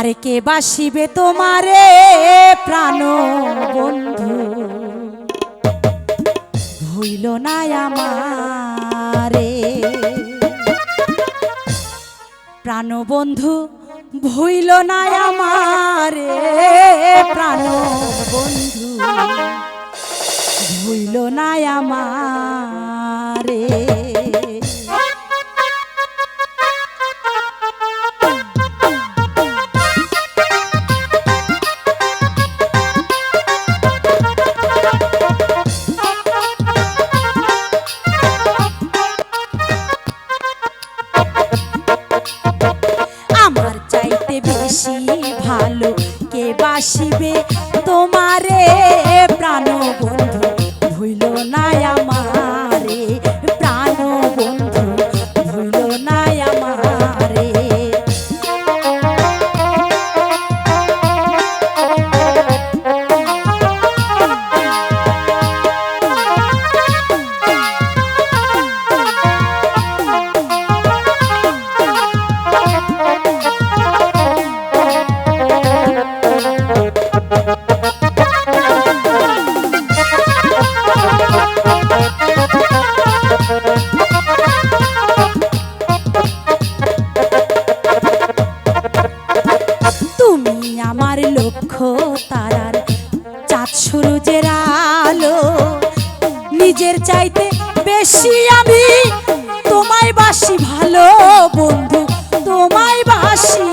আরে কে বাসিবে তোমারে প্রাণ বন্ধু? হইল না আমারে। প্রাণ বন্ধু, ভইল না আমারে। প্রাণ বন্ধু, ভইল না আমারে। তারার চাঁদ সুরুজের আলো। নিজের চাইতে বেশি আমি তোমায় বাসি ভালো বন্ধু তোমায় বাসি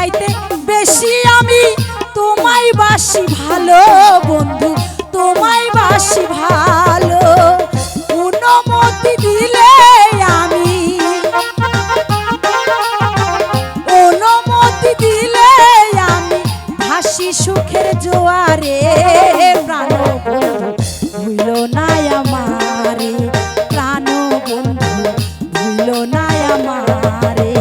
চাইতে বেশি আমি তোমায় বাসি ভালো বন্ধু, তোমায় বাসি ভালো। অনুমতি দিলে আমি অনুমতি দিলে আমি ভাসি সুখের জোয়ারে প্রাণ ভুইল না আমারে, প্রাণ বন্ধু আমারে।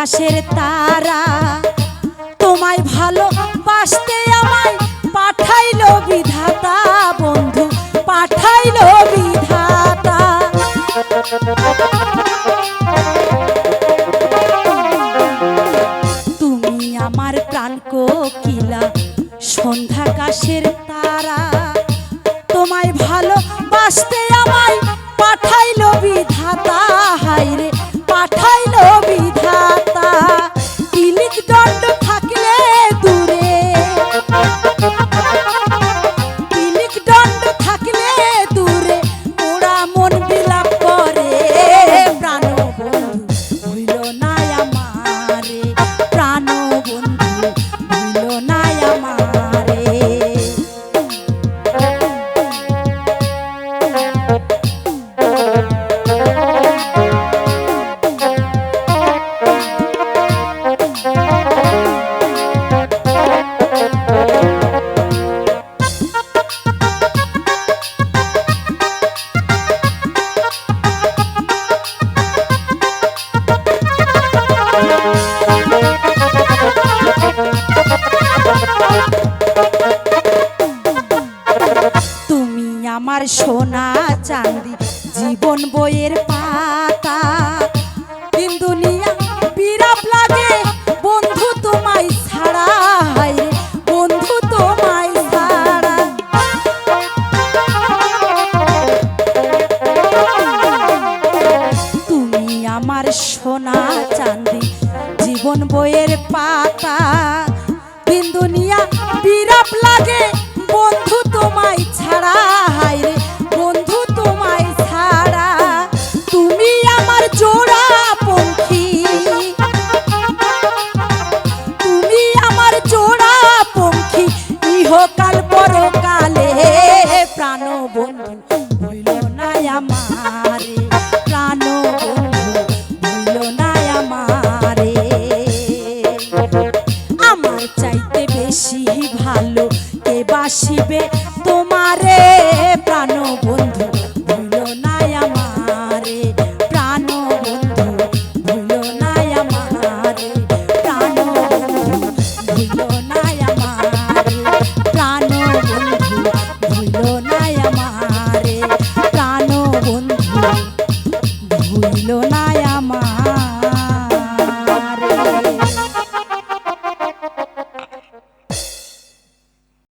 সন্ধ্যাকাশের তারা। তোমায় ভালো বাসতে আমায় পাঠাইলো বিধাতা বন্ধু, পাঠাইলো বিধাতা। তুমি আমার প্রাণ কোকিলা সন্ধ্যাকাশের তারা। তোমায় ভালো বাসতে আমায় পাঠাইলো বিধাতা আমার সোনা চাঁদি জীবন বইয়ের পাতা দিন বিরাপ লাগে। বন্ধু তোমায় ছাড়া বন্ধু তোমায় ছাড়া। তুমি আমার সোনা চাঁদি, জীবন বইয়ের পাতা। দিন দুনিয়া বিরাপ লাগে। চাইতে বেশি ভালো। কে বাসিবে?